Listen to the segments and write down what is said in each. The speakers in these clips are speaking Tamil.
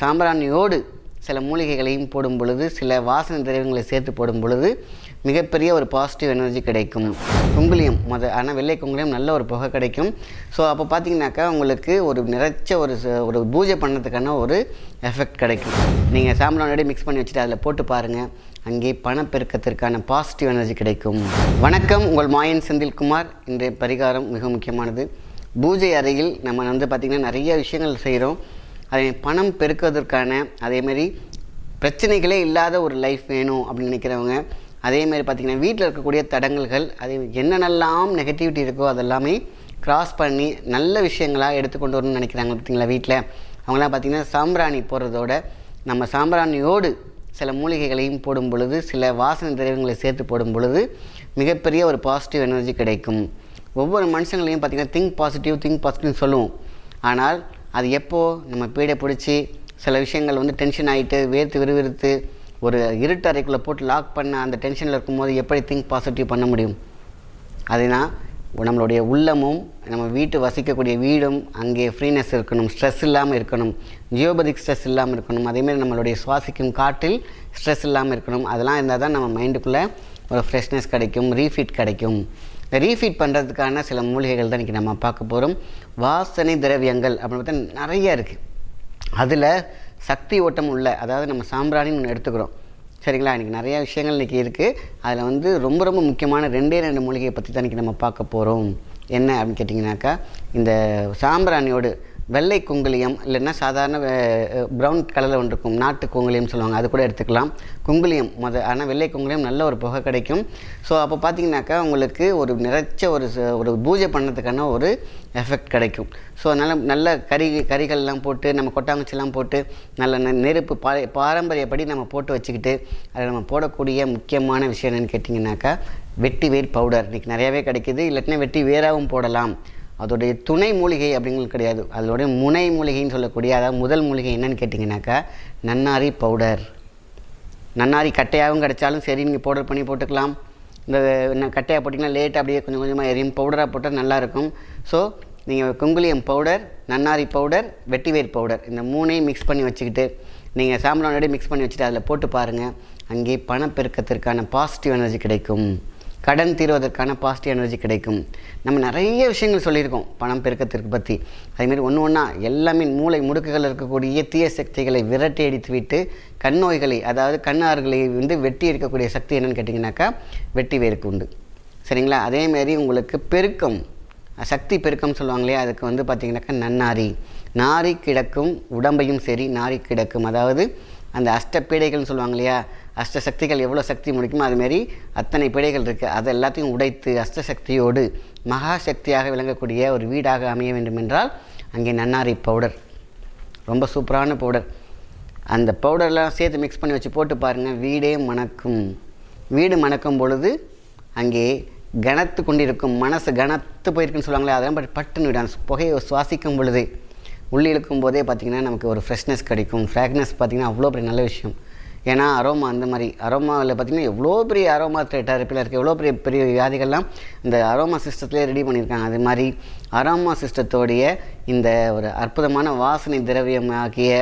சாம்பிராணியோடு சில மூலிகைகளையும் போடும் பொழுது சில வாசனை திரவியங்களை சேர்த்து போடும் பொழுது மிகப்பெரிய ஒரு பாசிட்டிவ் எனர்ஜி கிடைக்கும். குங்குலியம் முத ஆனால் வெள்ளை குங்குலியம் நல்ல ஒரு புகை கிடைக்கும். ஸோ அப்போ பார்த்தீங்கன்னாக்கா உங்களுக்கு ஒரு நிறைச்ச ஒரு ச- ஒரு பூஜை பண்ணதுக்கான ஒரு எஃபெக்ட் கிடைக்கும். நீங்கள் சாம்பிராணியோட மிக்ஸ் பண்ணி வச்சுட்டு அதில் போட்டு பாருங்கள் அங்கே பணப்பெருக்கத்திற்கான பாசிட்டிவ் எனர்ஜி கிடைக்கும். வணக்கம் உங்கள் மாயன் செந்தில்குமார். இன்றைய பரிகாரம் மிக முக்கியமானது. பூஜை அறையில் நம்ம வந்து பார்த்திங்கன்னா நிறைய விஷயங்கள் செய்கிறோம் அதை பணம் பெருக்குவதற்கான அதேமாரி பிரச்சனைகளே இல்லாத ஒரு லைஃப் வேணும் அப்படின்னு நினைக்கிறவங்க அதேமாரி பார்த்திங்கன்னா வீட்டில் இருக்கக்கூடிய தடங்கல்கள் அதே என்னென்னலாம் நெகட்டிவிட்டி இருக்கோ அதெல்லாமே கிராஸ் பண்ணி நல்ல விஷயங்களாக எடுத்துக்கொண்டு வரணும்னு நினைக்கிறாங்க பார்த்தீங்களா வீட்டில் அவங்களாம் பார்த்திங்கன்னா சாம்பிராணி போடுறதோட நம்ம சாம்பிராணியோடு சில மூலிகைகளையும் போடும் பொழுது சில வாசனை திரவியங்களை சேர்த்து போடும் பொழுது மிகப்பெரிய ஒரு பாசிட்டிவ் எனர்ஜி கிடைக்கும். ஒவ்வொரு மனுஷங்களையும் பார்த்திங்கன்னா திங்க் பாசிட்டிவ் திங்க் பாசிட்டிவ்னு சொல்லுவோம். ஆனால் அது எப்போது நம்ம பீடை பிடிச்சி சில விஷயங்கள் வந்து டென்ஷன் ஆகிட்டு வேர்த்து விறுவிறுத்து ஒரு இருட்டு அறைக்குள்ளே போட்டு லாக் பண்ண அந்த டென்ஷனில் இருக்கும்போது எப்படி திங்க் பாசிட்டிவ் பண்ண முடியும்? அதுனா நம்மளுடைய உள்ளமும் நம்ம வீட்டு வசிக்கக்கூடிய வீடும் அங்கே ஃப்ரீனஸ் இருக்கணும் ஸ்ட்ரெஸ் இல்லாமல் இருக்கணும் ஜியோபதிக் ஸ்ட்ரெஸ் இல்லாமல் இருக்கணும். அதேமாதிரி நம்மளுடைய சுவாசிக்கும் காற்றில் ஸ்ட்ரெஸ் இல்லாமல் இருக்கணும். அதெல்லாம் இருந்தால் தான் நம்ம மைண்டுக்குள்ளே ஒரு ஃப்ரெஷ்னஸ் கிடைக்கும் ரீஃபிட் கிடைக்கும். ரீஃபீட் பண்ணுறதுக்கான சில மூலிகைகள் தான் இன்றைக்கி நம்ம பார்க்க போகிறோம் வாசனை திரவியங்கள் அப்படின்னு பார்த்தா நிறைய இருக்குது அதில் சக்தி ஓட்டம் உள்ள அதாவது நம்ம சாம்பிராணின்னு ஒன்று எடுத்துக்கிறோம். சரிங்களா? இன்றைக்கி நிறையா விஷயங்கள் இன்றைக்கி இருக்குது அதில் வந்து ரொம்ப ரொம்ப முக்கியமான ரெண்டே ரெண்டு மூலிகையை பற்றி தான் இன்றைக்கி நம்ம பார்க்க போகிறோம் என்ன அப்படின்னு கேட்டிங்கனாக்கா இந்த சாம்பிராணியோடு வெள்ளை குங்குலியம் இல்லைன்னா சாதாரண ப்ரௌன் கலரில் ஒன்று இருக்கும். நாட்டு குங்குலியம் சொல்லுவாங்க. அது கூட எடுத்துக்கலாம். குங்குலியம் முத ஆனால் வெள்ளை குங்குலியம் நல்ல ஒரு புகை கிடைக்கும். ஸோ அப்போ பார்த்தீங்கன்னாக்கா உங்களுக்கு ஒரு நிறைச்ச ஒரு ஒரு பூஜை பண்ணதுக்கான ஒரு எஃபெக்ட் கிடைக்கும். ஸோ அதனால் நல்ல கறி கறிகள்லாம் போட்டு நம்ம கொட்டாங்குச்சிலாம் போட்டு நல்ல நெ- நெருப்பு பா பாரம்பரியப்படி நம்ம போட்டு வச்சுக்கிட்டு அதில் நம்ம போடக்கூடிய முக்கியமான விஷயம் என்னென்னு கேட்டிங்கனாக்கா வெட்டி வேர் பவுடர் இன்றைக்கி நிறையாவே கிடைக்குது. இல்லாட்டினா வெட்டி வேராகவும் போடலாம். அதோடைய துணை மூலிகை அப்படிங்கிறது கிடையாது. அதோடைய முனை மூலிகைன்னு சொல்லக்கூடிய அதாவது முதல் மூலிகை என்னன்னு கேட்டிங்கனாக்கா நன்னாரி பவுடர். நன்னாரி கட்டையாகவும் கிடைச்சாலும் சரி நீங்கள் பவுடர் பண்ணி போட்டுக்கலாம். இந்த கட்டையாக போட்டிங்கன்னா லேட் அப்படியே கொஞ்சம் கொஞ்சமாக எரியும். பவுடராக போட்டால் நல்லாயிருக்கும். ஸோ நீங்கள் குங்குலியம் பவுடர் நன்னாரி பவுடர் வெட்டிவேர் பவுடர் இந்த மூணையும் மிக்ஸ் பண்ணி வச்சுக்கிட்டு நீங்கள் சாம்பிரானோட மிக்ஸ் பண்ணி வச்சுட்டு அதில் போட்டு பாருங்கள் அங்கே பணப்பெருக்கத்திற்கான பாசிட்டிவ் எனர்ஜி கிடைக்கும். கடன் தீர்வதற்கான பாசிட்டிவ் எனர்ஜி கிடைக்கும். நம்ம நிறைய விஷயங்கள் சொல்லியிருக்கோம். பணம் பெருக்கத்திற்கு பற்றி அதேமாரி ஒன்று ஒன்றா எல்லாமே மூளை முடுக்குகள் இருக்கக்கூடிய தீய சக்திகளை விரட்டி அடித்துவிட்டு கண் நோய்களை அதாவது கண்ணாறுகளை வந்து வெட்டி எடுக்கக்கூடிய சக்தி என்னென்னு கேட்டிங்கனாக்கா வெட்டி வேருக்கு உண்டு. சரிங்களா? அதேமாரி உங்களுக்கு பெருக்கம் சக்தி பெருக்கம் சொல்லுவாங்க இல்லையா? அதுக்கு வந்து பார்த்திங்கனாக்கா நன்னாரி. நாரி கிடக்கும் உடம்பையும் சரி நாரி கிடக்கும். அதாவது அந்த அஷ்டப்பீடைகள்னு சொல்லுவாங்க இல்லையா? அஷ்ட சக்திகள் எவ்வளோ சக்தி முடிக்குமோ அதுமாரி அத்தனை பிழைகள் இருக்குது அது எல்லாத்தையும் உடைத்து அஷ்ட சக்தியோடு மகா சக்தியாக விளங்கக்கூடிய ஒரு வீடாக அமைய வேண்டும் என்றால் அங்கே நன்னாரி பவுடர் ரொம்ப சூப்பரான பவுடர் அந்த பவுடர்லாம் சேர்த்து மிக்ஸ் பண்ணி வச்சு போட்டு பாருங்கள் வீடே மணக்கும். வீடு மணக்கும் பொழுது அங்கே கனத்து கொண்டிருக்கும் மனசு கனத்து போயிருக்குன்னு சொல்லுவாங்களே அதெல்லாம் பட் பட்டுன்னு விடும். அந்த புகையை சுவாசிக்கும் பொழுது உள்ளே இழுக்கும் போதே பார்த்திங்கன்னா நமக்கு ஒரு ஃப்ரெஷ்னஸ் கிடைக்கும். ஃப்ராக்னஸ் பார்த்திங்கன்னா அவ்வளோ பெரிய நல்ல விஷயம். ஏன்னா அரோமா அந்த மாதிரி அரோமாவில் பார்த்திங்கன்னா எவ்வளோ பெரிய அரோமா தெரப்பியில் இருக்குது எவ்வளோ பெரிய பெரிய வியாதிகள்லாம் இந்த அரோமா சிஸ்டத்துலேயே ரெடி பண்ணியிருக்காங்க. அது மாதிரி அரோமா சிஸ்டத்தோடைய இந்த ஒரு அற்புதமான வாசனை திரவியமாகிய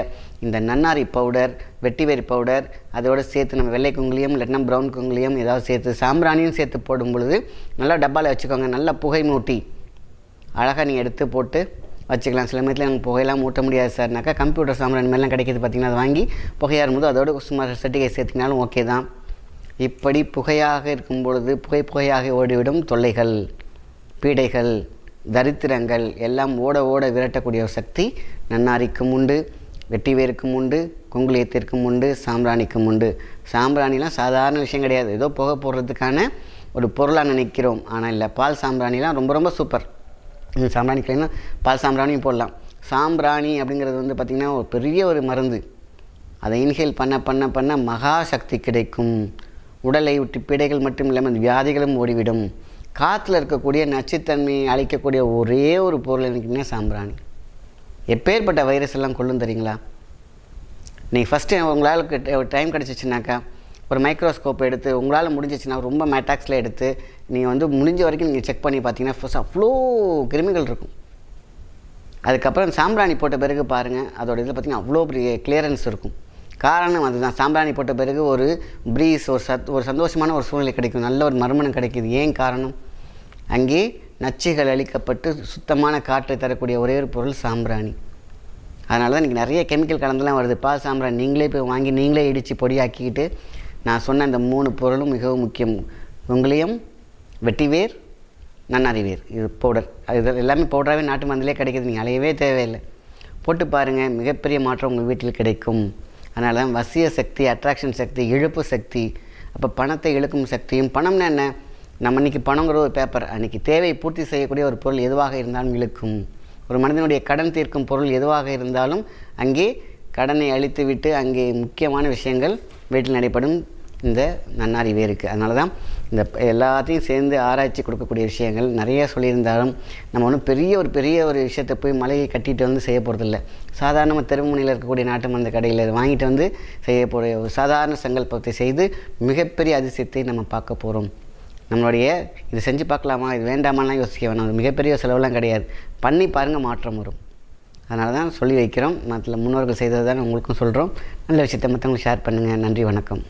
இந்த நன்னாரி பவுடர் வெட்டிவேரி பவுடர் அதோடு சேர்த்து நம்ம வெள்ளை குங்குலியம் இல்லைன்னா ப்ரௌன் குங்குலியம் ஏதாவது சேர்த்து சாம்பிராணியும் சேர்த்து போடும் பொழுது நல்லா டப்பாவில் வச்சுக்கோங்க. நல்லா புகை மூட்டி அழகாக நீங்கள் எடுத்து போட்டு வச்சுக்கலாம். சில நேரத்தில் எனக்கு புகையெல்லாம் மூட்ட முடியாது சார்னாக்கா கம்ப்யூட்டர் சாம்பிராணி மாதிரிலாம் கிடைக்கிது பார்த்தீங்கன்னா அதை வாங்கி புகையாக இருக்கும்போது அதோட சும்மா சர்டிஃபிகேட் சேர்த்தினாலும் ஓகே தான். இப்படி புகையாக இருக்கும் பொழுது புகை புகையாக ஓடிவிடும் தொல்லைகள் பீடைகள் தரித்திரங்கள் எல்லாம் ஓட ஓட விரட்டக்கூடிய ஒரு சக்தி நன்னாரிக்கும் உண்டு வெட்டிவேருக்கும் உண்டு குங்குலியத்திற்கும் உண்டு சாம்பிராணிக்கும் உண்டு. சாம்பிராணிலாம் சாதாரண விஷயம் கிடையாது. ஏதோ புகை போடுறதுக்கான ஒரு பொருளாக நினைக்கிறோம். ஆனால் இல்லை பால் சாம்பிராணிலாம் ரொம்ப ரொம்ப சூப்பர் சாம்பிராணி கிளைனா பால் சாம்பிராணியும் போடலாம். சாம்பிராணி அப்படிங்கிறது வந்து பார்த்திங்கன்னா ஒரு பெரிய ஒரு மருந்து. அதை இன்ஹேல் பண்ண பண்ண பண்ண மகா சக்தி கிடைக்கும். உடலை விட்டு பீடைகள் மட்டும் இல்லாமல் வியாதிகளும் ஓடிவிடும். காற்றுல இருக்கக்கூடிய நச்சுத்தன்மையை அழிக்கக்கூடிய ஒரே ஒரு பொருள் எனக்குன்னா சாம்பிராணி. எப்பேற்பட்ட வைரஸ் எல்லாம் கொள்ளும் தெரியுங்களா? நீங்கள் ஃபஸ்ட்டு உங்களால் டைம் கிடச்சிச்சுனாக்கா ஒரு மைக்ரோஸ்கோப் எடுத்து உங்களால் முடிஞ்சிச்சுன்னா ரொம்ப மெட்டாக்ஸில் எடுத்து நீங்கள் வந்து முடிஞ்ச வரைக்கும் நீங்கள் செக் பண்ணி பார்த்தீங்கன்னா ஃபஸ்ட் அவ்வளோ கிருமிகள் இருக்கும். அதுக்கப்புறம் சாம்பிராணி போட்ட பிறகு பாருங்கள் அதோட இதில் பார்த்திங்கன்னா அவ்வளோ பெரிய கிளியரன்ஸ் இருக்கும். காரணம் அதுதான். சாம்பிராணி போட்ட பிறகு ஒரு ப்ரீஸ் ஒரு சத் ஒரு சந்தோஷமான ஒரு சூழ்நிலை கிடைக்கும். நல்ல ஒரு மறுமணம் கிடைக்குது. ஏன் காரணம்? அங்கே நச்சுகள் அளிக்கப்பட்டு சுத்தமான காற்றை தரக்கூடிய ஒரே ஒரு பொருள் சாம்பிராணி. அதனால தான் இன்றைக்கி நிறைய கெமிக்கல் கலந்துலாம் வருது. பால் சாம்பிராணி நீங்களே போய் வாங்கி நீங்களே இடித்து பொடியாக்கிக்கிட்டு நான் சொன்ன அந்த மூணு பொருளும் மிகவும் முக்கியம். உங்களையும் வெட்டிவேர் நன்னாரிவேர் இது பவுடர். இது எல்லாமே பவுடராகவே நாட்டு மருந்திலே கிடைக்கிது. நீங்கள் அலையவே தேவையில்லை. போட்டு பாருங்கள் மிகப்பெரிய மாற்றம் உங்கள் வீட்டில் கிடைக்கும். அதனால தான் வசிய சக்தி அட்ராக்ஷன் சக்தி இழுப்பு சக்தி அப்போ பணத்தை இழுக்கும் சக்தியும் பணம்னா என்ன? நம்ம இன்றைக்கி பணங்கிற ஒரு பேப்பர் அன்றைக்கி தேவையை பூர்த்தி செய்யக்கூடிய ஒரு பொருள் எதுவாக இருந்தாலும் இழுக்கும். ஒரு மனிதனுடைய கடன் தீர்க்கும் பொருள் எதுவாக இருந்தாலும் அங்கே கடனை அழித்துவிட்டு அங்கே முக்கியமான விஷயங்கள் வீட்டில் நடைபெறும். இந்த நன்னாரி வேருக்கு. அதனால தான் இந்த எல்லாத்தையும் சேர்ந்து ஆராய்ச்சி கொடுக்கக்கூடிய விஷயங்கள் நிறைய சொல்லியிருந்தாலும் நம்ம ஒன்றும் பெரிய ஒரு பெரிய ஒரு விஷயத்தை போய் மலையை கட்டிட்டு வந்து செய்ய போகிறதில்ல சாதாரணமாக தெருமுனையில் இருக்கக்கூடிய நாட்டு மருந்து கடையில் வாங்கிட்டு வந்து செய்ய போகிற ஒரு சாதாரண சங்கல்பத்தை செய்து மிகப்பெரிய அதிசயத்தை நம்ம பார்க்க போகிறோம் நம்மளுடைய இது செஞ்சு பார்க்கலாமா? இது வேண்டாமாலாம் யோசிக்க வேணாம். அது மிகப்பெரிய செலவுலாம் கிடையாது. பண்ணி பாருங்கள் மாற்றம் வரும். அதனால தான் சொல்லி வைக்கிறோம். மற்ற முன்னோர்கள் செய்தது தான் உங்களுக்கும் சொல்கிறோம் நல்ல விஷயத்தை மற்றவங்களுக்கு ஷேர் பண்ணுங்கள் நன்றி வணக்கம்.